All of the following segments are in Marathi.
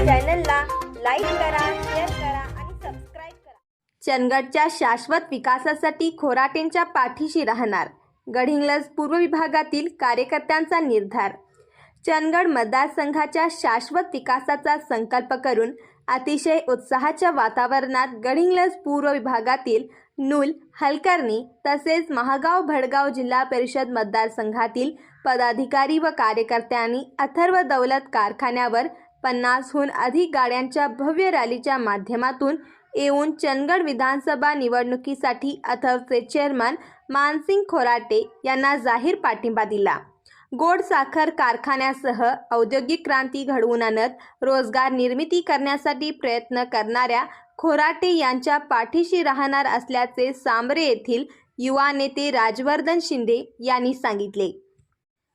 चॅनलला लाईक करा शेअर करा आणि सबस्क्राईब करा. चंदगडच्या शाश्वत विकासासाठी खोराटेंच्या पाठीशी राहणार गडहिंग्लज पूर्व विभागातील कार्यकर्त्यांचा निर्धार. चंदगड मतदारसंघाच्या शाश्वत विकासाचा संकल्प करून अतिशय उत्साहाच्या वातावरणात गडहिंग्लज पूर्व विभागातील नूल हलकर्णी तसेच महागाव भडगाव जिल्हा परिषद मतदारसंघातील पदाधिकारी व कार्यकर्त्यांनी अथर्व दौलत कारखान्यावर पन्नासहून अधिक गाड्यांच्या भव्य रॅलीच्या माध्यमातून येऊन चंदगड विधानसभा निवडणुकीसाठी अथर्वचे चेअरमन मानसिंग खोराटे यांना जाहीर पाठिंबा दिला. गोड साखर कारखान्यासह औद्योगिक क्रांती घडवून आणत रोजगार निर्मिती करण्यासाठी प्रयत्न करणाऱ्या खोराटे यांच्या पाठीशी राहणार असल्याचे सांबरे येथील युवा नेते राजवर्धन शिंदे यांनी सांगितले.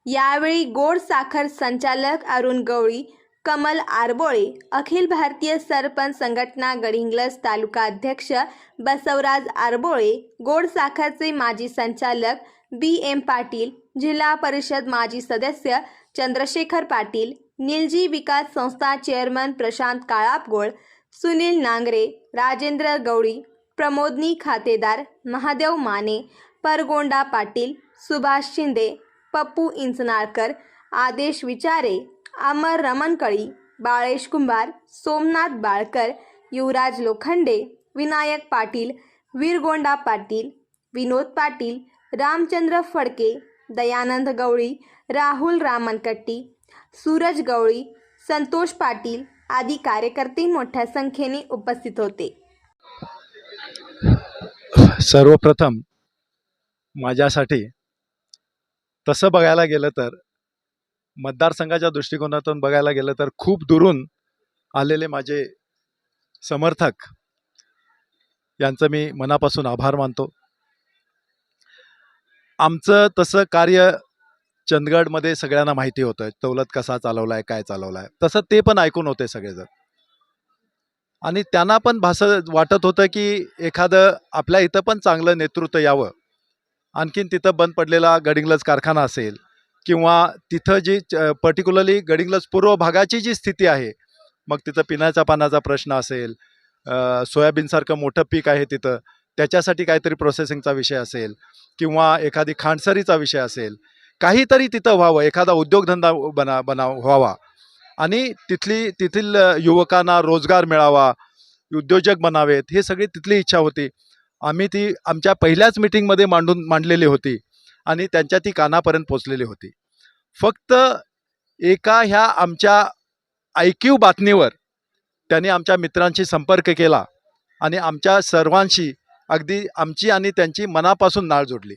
यावेळी गोड साखर संचालक अरुण गवळी कमल आरबोळे अखिल भारतीय सरपंच संघटना गडिंग्लज तालुका अध्यक्ष बसवराज आरबोळे गोड साखरचे माजी संचालक बी एम पाटील जिल्हा परिषद माजी सदस्य चंद्रशेखर पाटील निलजी विकास संस्था चेअरमन प्रशांत काळापगोळ सुनील नांगरे राजेंद्र गवळी प्रमोदनी खातेदार महादेव माने परगोंडा पाटील सुभाष शिंदे पप्पू इंचनाळकर आदेश विचारे अमर रमणकळी बाळेश कुंभार सोमनाथ बाळकर युवराज लोखंडे विनायक पाटील वीरगोंडा पाटील विनोद पाटील रामचंद्र फडके दयानंद गवळी राहुल रामनकट्टी सूरज गवळी संतोष पाटील आदी कार्यकर्ते मोठ्या संख्येने उपस्थित होते. सर्वप्रथम माझ्यासाठी तसं बघायला गेलं तर मतदारसंघाच्या दृष्टिकोनातून बघायला गेलं तर खूप दुरून आलेले माझे समर्थक यांचं मी मनापासून आभार मानतो. आमचं तसं कार्य चंदगडमध्ये सगळ्यांना माहिती होतं दौलत कसा चालवला आहे काय चालवला आहे तसं ते पण ऐकून होते सगळेजण. आणि त्यांना पण भास वाटत होतं की एखादं आपल्या इथं पण चांगलं नेतृत्व यावं. आणखीन तिथं बंद पडलेला गडिंगलज कारखाना असेल किंवा तिथं जी पर्टिक्युलरली गडिंग्लज पूर्व भागाची जी स्थिती आहे मग तिथं पिण्याच्या पाण्याचा प्रश्न असेल सोयाबीनसारखं मोठं पीक आहे तिथं त्याच्यासाठी काहीतरी प्रोसेसिंगचा विषय असेल किंवा एखादी खांडसरीचा विषय असेल काहीतरी तिथं व्हावं एखादा उद्योगधंदा बना बना व्हावा. आणि तिथली तेथील युवकांना रोजगार मिळावा उद्योजक बनावेत हे सगळी तिथली इच्छा होती. आम्ही ती आमच्या पहिल्याच मिटिंगमध्ये मांडून मांडलेली होती. आणि त्यांच्या ती कानापर्यंत पोचलेली होती. फक्त एका ह्या आमच्या ऐक्यू बातमीवर त्यांनी आमच्या मित्रांशी संपर्क केला आणि आमच्या सर्वांशी अगदी आमची आणि त्यांची मनापासून नाळ जोडली.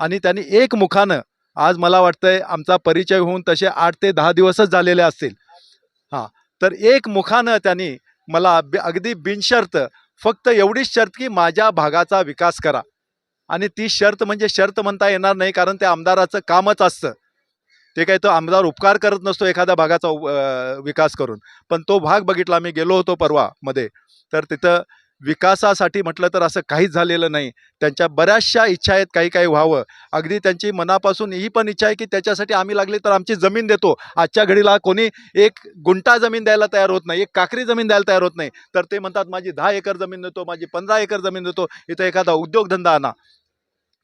आणि त्यांनी एक मुखानं आज मला वाटतंय आमचा परिचय होऊन तसे आठ ते दहा दिवसच झालेले असतील. हां तर एक मुखानं त्यांनी मला अगदी बिनशर्त फक्त एवढीच शर्त की माझ्या भागाचा विकास करा. आणि ती शर्त म्हणजे शर्त म्हणता येणार नाही कारण त्या आमदाराचं कामच असतं. ते काही तो आमदार उपकार करत नसतो एखाद्या भागाचा विकास करून. पण तो भाग बघितला मी गेलो होतो परवा मध्ये तर तिथं विकासासाठी म्हटलं तर असं काहीच झालेलं नाही. त्यांच्या बऱ्याचशा इच्छा आहेत काही काही व्हावं. अगदी त्यांची मनापासून ही पण इच्छा आहे की त्याच्यासाठी आम्ही लागली तर आमची जमीन देतो. आजच्या घडीला कोणी एक गुंठा जमीन द्यायला तयार होत नाही एक काकरी जमीन द्यायला तयार होत नाही. तर ते म्हणतात माझी दहा एकर जमीन देतो माझी पंधरा एकर जमीन देतो. इथं एखादा उद्योगधंदा आणा.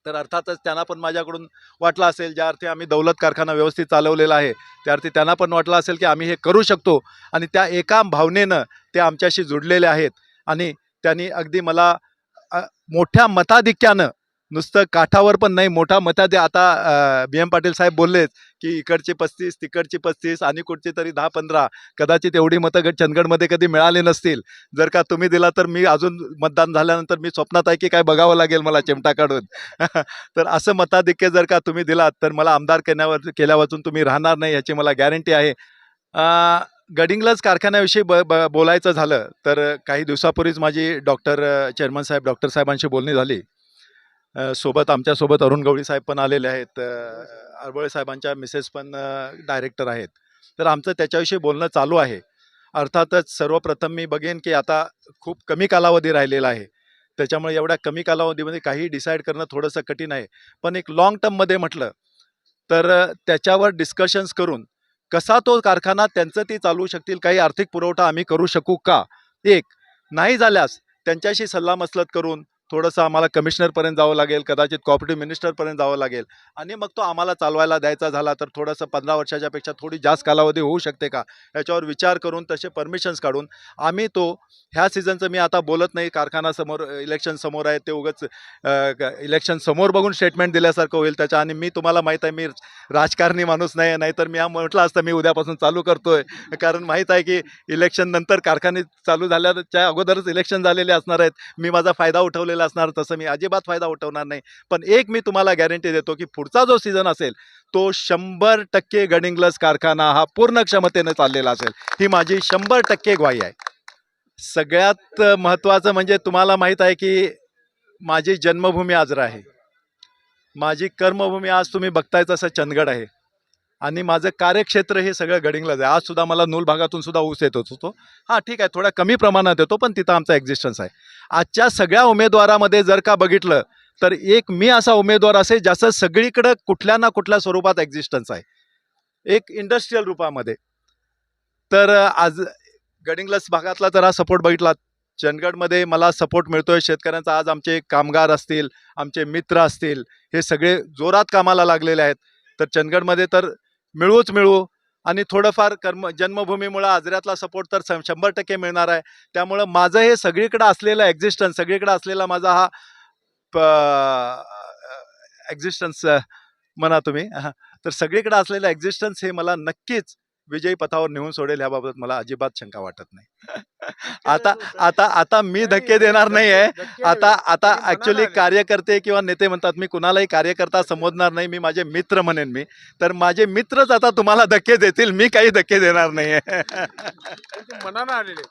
तर अर्थातच त्यांना पण माझ्याकडून वाटलं असेल ज्या अर्थी आम्ही दौलत कारखाना व्यवस्थित चालवलेला आहे त्या अर्थी त्यांना पण वाटलं असेल की आम्ही हे करू शकतो आणि त्या एका भावनेनं ते आमच्याशी जुडलेले आहेत. आणि त्यांनी अगदी मला मोठ्या मताधिक्यानं नुसतं काठावर पण नाही मोठा मताधि आता बी. एम. पाटील साहेब बोललेत की इकडची पस्तीस तिकडची पस्तीस आणि कुठची तरी दहा पंधरा. कदाचित एवढी मतं गट चंदगडमध्ये कधी मिळाली नसतील. जर का तुम्ही दिला तर मी अजून मतदान झाल्यानंतर मी स्वप्नात आहे की काय बघावं लागेल मला चिमटा काढून तर असं मताधिक्य जर का तुम्ही दिलात तर मला आमदार केल्यावर केल्यावाचून तुम्ही राहणार नाही याची मला गॅरंटी आहे. अं, गडिंग्लज कारखान्याविषयी ब ब बोलायचं झालं तर काही दिवसापूर्वीच माझी डॉक्टर चेअरमन साहेब डॉक्टर साहेबांशी बोलणी झाली. सोबत आमच्यासोबत अरुण गवळी साहेब पण आलेले आहेत. अ, अरबळे साहेबांच्या मिसेस पण डायरेक्टर आहेत. तर आमचं त्याच्याविषयी बोलणं चालू आहे. अर्थातच सर्वप्रथम मी बघेन की आता खूप कमी कालावधी राहिलेला आहे. त्याच्यामुळे एवढ्या कमी कालावधीमध्ये काही डिसाईड करणं थोडंसं कठीण आहे. पण एक लाँग टर्ममध्ये म्हटलं तर त्याच्यावर डिस्कशन्स करून कसा तो कारखाना त्यांचं ती चालवू शकतील काही आर्थिक पुरवठा आम्ही करू शकू का? एक नाही झाल्यास त्यांच्याशी सल्लामसलत करून थोडंसं आम्हाला कमिशनरपर्यंत जावं लागेल कदाचित कॉपरेटिव्ह मिनिस्टरपर्यंत जावं लागेल. आणि मग तो आम्हाला चालवायला द्यायचा झाला तर थोडंसं पंधरा वर्षाच्यापेक्षा थोडी जास्त कालावधी होऊ शकते का? याच्यावर विचार करून तसे परमिशन्स काढून आम्ही तो ह्या सीझनचं मी आता बोलत नाही कारखानासमोर इलेक्शन समोर आहे ते उगंच इलेक्शन समोर बघून स्टेटमेंट दिल्यासारखं होईल त्याच्या आणि मी तुम्हाला माहीत आहे मी राजकारणी माणूस नाही आहे नाहीतर मी हा म्हटलं असतं मी उद्यापासून चालू करतो आहे कारण माहीत आहे की इलेक्शन नंतर कारखाने चालू झाल्याच्या अगोदरच इलेक्शन झालेले असणार आहेत. मी माझा फायदा उठवलेला असणार तसं मी अजिबात फायदा उठवणार नाही. पण एक मी तुम्हाला गॅरंटी देतो की पुढचा जो सीझन असेल तो शंभर टक्के गडिंग्लस कारखाना हा पूर्ण क्षमतेने चाललेला असेल. ही माझी शंभर टक्के ग्वाही आहे. सगळ्यात महत्त्वाचं म्हणजे तुम्हाला माहीत आहे की माझी जन्मभूमी आजरा आहे माझी कर्मभूमी आज तुम्ही बघताय तसं चंदगड आहे. आणि माझं कार्यक्षेत्र हे सगळं गडिंगलाच आहे. आज सुद्धा मला नूल भागातून सुद्धा ऊस येत होतो. हां ठीक आहे. थोड्या कमी प्रमाणात येतो पण तिथं आमचा एक्झिस्टन्स आहे. आजच्या सगळ्या उमेदवारामध्ये जर का बघितलं तर एक मी असा उमेदवार असेल ज्याचं सगळीकडं कुठल्या ना कुठल्या स्वरूपात एक्झिस्टन्स आहे. एक इंडस्ट्रीयल रूपामध्ये. तर आज गडिंगलस भागातला तर हा सपोर्ट बघितला. चंदगडमध्ये मला सपोर्ट मिळतोय. शेतकऱ्यांचा आज आमचे कामगार असतील आमचे मित्र असतील हे सगळे जोरात कामाला लागलेले आहेत. तर चंदगडमध्ये तर मिळवूच मिळवू आणि थोडंफार कर्म जन्मभूमीमुळं आजऱ्यातला सपोर्ट तर शं- शंभर टक्के मिळणार आहे. त्यामुळं माझं हे सगळीकडं असलेलं एक्झिस्टन्स सगळीकडं असलेला माझा हा एक्झिस्टन्स म्हणा तुम्ही. तर सगळीकडे असलेलं एक्झिस्टन्स हे मला नक्कीच विजयी पथावर नेऊन सोडेल ह्याबाबत मला अजिबात शंका वाटत नाही. आता आता आता मी धक्के देणार नाही. आहे आता आता ऍक्च्युली कार्यकर्ते किंवा नेते म्हणतात मी कुणालाही कार्यकर्ता संबोधणार नाही मी माझे मित्र म्हणेन मी. तर माझे मित्रच आता तुम्हाला धक्के देतील मी काही धक्के देणार नाही आहे मनानं आलेले.